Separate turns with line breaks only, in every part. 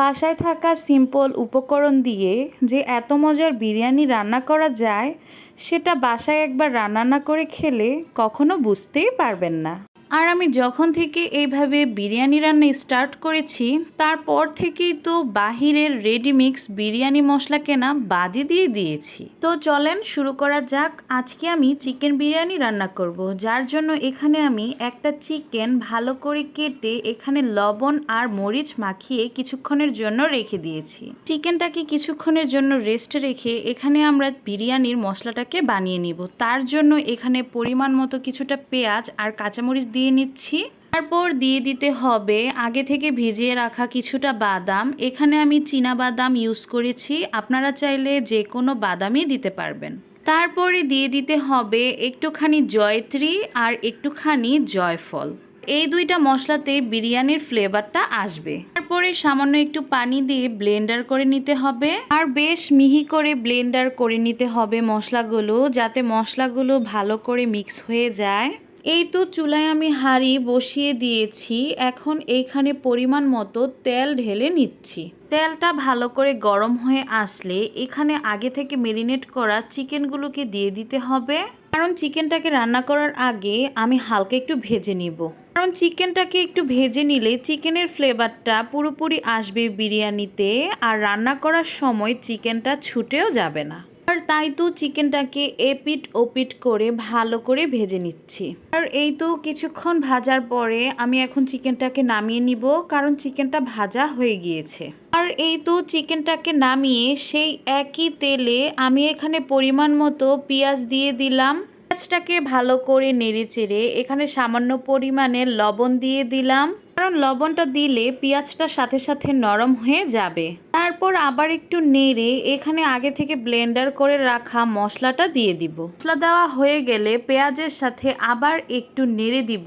বাসায় থাকা সিম্পল উপকরণ দিয়ে যে এত মজার বিরিয়ানি রান্না করা যায়, সেটা বাসায় একবার রান্না না করে খেলে কখনো বুঝতেই পারবেন না। আর আমি যখন থেকে এইভাবে বিরিয়ানি রান্না স্টার্ট করেছি, তারপর থেকেই তো বাহিরের রেডিমিক্স বিরিয়ানি মশলা কেনা বাদই দিয়ে দিয়েছি। তো চলেন শুরু করা যাক। আজকে আমি চিকেন বিরিয়ানি রান্না করব, যার জন্য এখানে আমি একটা চিকেন ভালো করে কেটে এখানে লবণ আর মরিচ মাখিয়ে কিছুক্ষণের জন্য রেখে দিয়েছি। চিকেনটাকে কিছুক্ষণের জন্য রেস্টে রেখে এখানে আমরা বিরিয়ানির মশলাটাকে বানিয়ে নিব। তার জন্য এখানে পরিমাণ মতো কিছুটা পেঁয়াজ আর কাঁচামরিচ দিয়ে নিচ্ছি। তারপর দিয়ে দিতে হবে আগে থেকে ভিজিয়ে রাখা কিছুটা বাদাম। এখানে আমি চীনা বাদাম ইউজ করেছি। আপনারা চাইলে যে কোনো বাদামই দিতে পারবেন। তারপরে দিয়ে দিতে হবে একটুখানি জয়ত্রী আর একটুখানি জয়ফল। এই দুইটা মশলাতে বিরিয়ানির ফ্লেভারটা আসবে। তারপরে সামান্য একটু পানি দিয়ে ব্লেন্ডার করে নিতে হবে। আর বেশ মিহি করে ব্লেন্ডার করে নিতে হবে মশলাগুলো, যাতে মশলাগুলো ভালো করে মিক্স হয়ে যায়। এই তো চুলায় আমি হাঁড়ি বসিয়ে দিয়েছি। এখন এইখানে পরিমাণ মতো তেল ঢেলে নিচ্ছি। তেলটা ভালো করে গরম হয়ে আসলে এখানে আগে থেকে মেরিনেট করা চিকেনগুলোকে দিয়ে দিতে হবে। কারণ চিকেনটাকে রান্না করার আগে আমি হালকা একটু ভেজে নিব। কারণ চিকেনটাকে একটু ভেজে নিলে চিকেনের ফ্লেভারটা পুরোপুরি আসবে বিরিয়ানিতে। আর রান্না করার সময় চিকেনটা ছুটেও যাবে না। আর তাই তো চিকেনটাকে এপিট ওপিট করে ভালো করে ভেজে নিচ্ছি। আর এই তো কিছুক্ষণ ভাজার পরে আমি এখন চিকেনটাকে নামিয়ে নিব, কারণ চিকেনটা ভাজা হয়ে গিয়েছে। আর এই তো চিকেনটাকে নামিয়ে সেই একই তেলে আমি এখানে পরিমাণ মতো পেঁয়াজ দিয়ে দিলাম। পেঁয়াজটাকে ভালো করে নেড়ে চেড়ে এখানে সামান্য পরিমাণে লবণ দিয়ে দিলাম। কারণ লবণটা দিলে পেঁয়াজটা সাথে সাথে নরম হয়ে যাবে। তারপর আবার একটু নেড়ে এখানে আগে থেকে ব্লেন্ডার করে রাখা মশলাটা দিয়ে দিব। মশলা দেওয়া হয়ে গেলে পেঁয়াজের সাথে আবার একটু নেড়ে দিব।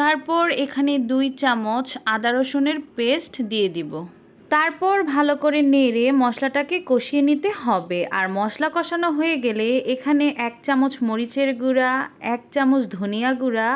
তারপর এখানে দুই চামচ আদা রসুনের পেস্ট দিয়ে দিব। তারপর ভালো করে নেড়ে মশলাটাকে কষিয়ে নিতে হবে। আর মশলা কষানো হয়ে গেলে এখানে এক চামচ মরিচের গুঁড়া, এক চামচ ধনিয়া গুঁড়া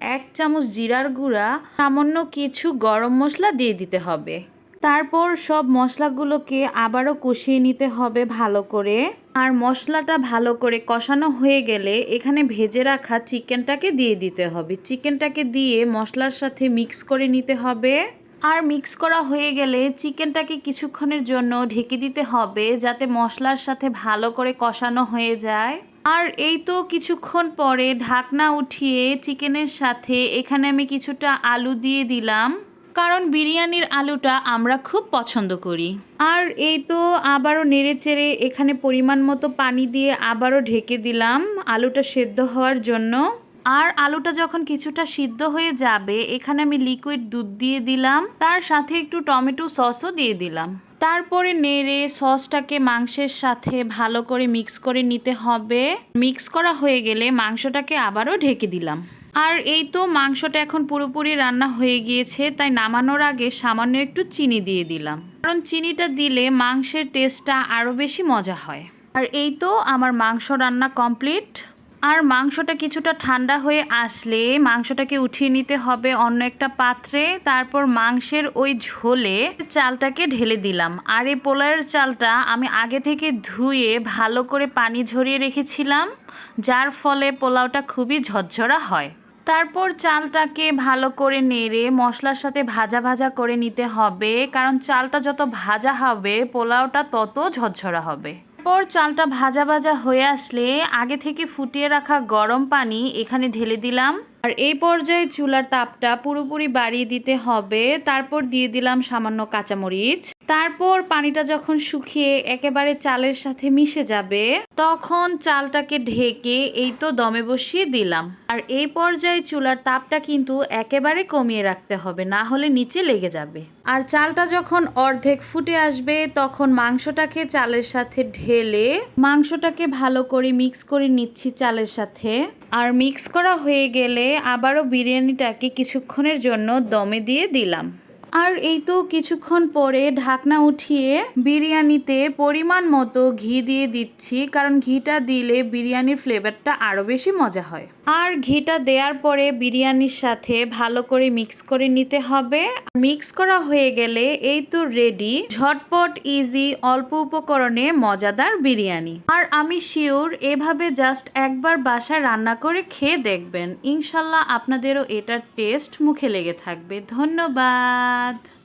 এক চামচ জিরার গুঁড়া, সামান্য কিছু গরম মশলা দিয়ে দিতে হবে। তারপর সব মশলাগুলোকে আবারও কষিয়ে নিতে হবে ভালো করে। আর মশলাটা ভালো করে কষানো হয়ে গেলে এখানে ভেজে রাখা চিকেনটাকে দিয়ে দিতে হবে। চিকেনটাকে দিয়ে মশলার সাথে মিক্স করে নিতে হবে। আর মিক্স করা হয়ে গেলে চিকেনটাকে কিছুক্ষণের জন্য ঢেকে দিতে হবে যাতে মশলার সাথে ভালো করে কষানো হয়ে যায়। আর এই তো কিছুক্ষণ পরে ঢাকনা উঠিয়ে চিকেনের সাথে এখানে আমি কিছুটা আলু দিয়ে দিলাম। কারণ বিরিয়ানির আলুটা আমরা খুব পছন্দ করি। আর এই তো আবারও নেড়ে চেড়ে এখানে পরিমাণ মতো পানি দিয়ে আবারও ঢেকে দিলাম আলুটা সেদ্ধ হওয়ার জন্য। আর আলুটা যখন কিছুটা সিদ্ধ হয়ে যাবে, এখানে আমি লিকুইড দুধ দিয়ে দিলাম। তার সাথে একটু টমেটো সসও দিয়ে দিলাম। তারপরে নেড়ে সসটাকে মাংসের সাথে ভালো করে মিক্স করে নিতে হবে। মিক্স করা হয়ে গেলে মাংসটাকে আবারও ঢেকে দিলাম। আর এই তো মাংসটা এখন পুরোপুরি রান্না হয়ে গিয়েছে, তাই নামানোর আগে সামান্য একটু চিনি দিয়ে দিলাম। কারণ চিনিটা দিলে মাংসের টেস্টটা আরও বেশি মজা হয়। আর এই তো আমার মাংস রান্না কমপ্লিট। আর মাংসটা কিছুটা ঠান্ডা হয়ে আসলে মাংসটাকে উঠিয়ে নিতে হবে অন্য একটা পাত্রে। তারপর মাংসের ওই ঝোলে চালটাকে ঢেলে দিলাম। আর এই পোলাওয়ের চালটা আমি আগে থেকে ধুয়ে ভালো করে পানি ঝরিয়ে রেখেছিলাম, যার ফলে পোলাওটা খুবই ঝরঝরা হয়। তারপর চালটাকে ভালো করে নেড়ে মশলার সাথে ভাজা ভাজা করে নিতে হবে, কারণ চালটা যত ভাজা হবে, পোলাওটা তত ঝরঝরা হবে। তারপর চালটা ভাজা ভাজা হয়ে আসলে আগে থেকে ফুটিয়ে রাখা গরম পানি এখানে ঢেলে দিলাম। আর এই পর্যায়ে চুলার তাপটা পুরোপুরি বাড়িয়ে দিতে হবে। তারপর দিয়ে দিলাম সামান্য কাঁচামরিচ। তারপর পানিটা যখন শুকিয়ে একেবারে চালের সাথে মিশে যাবে, তখন চালটাকে ঢেকে এই তো দমে বসিয়ে দিলাম। আর এই পর্যায়ে চুলার তাপটা কিন্তু একেবারে কমিয়ে রাখতে হবে, না হলে নিচে লেগে যাবে। আর চালটা যখন অর্ধেক ফুটে আসবে, তখন মাংসটাকে চালের সাথে ঢেলে মাংসটাকে ভালো করে মিক্স করে নিচ্ছি চালের সাথে। আর মিক্স করা হয়ে গেলে আবারও বিরিয়ানিটাকে কিছুক্ষণের জন্য দমে দিয়ে দিলাম। আর এই তো কিছুক্ষণ পরে ঢাকনা উঠিয়ে বিরিয়ানিতে পরিমাণ মতো ঘি দিয়ে দিচ্ছি, কারণ ঘিটা দিলে বিরিয়ানির ফ্লেভারটা আরও বেশি মজা হয়। আর ঘিটা দেওয়ার পরে বিরিয়ানির সাথে ভালো করে মিক্স করে নিতে হবে। মিক্স করা হয়ে গেলে এই তো রেডি ঝটপট ইজি অল্প উপকরণে মজাদার বিরিয়ানি। আর আমি শিওর এভাবে জাস্ট একবার বাসায় রান্না করে খেয়ে দেখবেন। ইনশাল্লাহ আপনাদেরও এটার টেস্ট মুখে লেগে থাকবে। ধন্যবাদ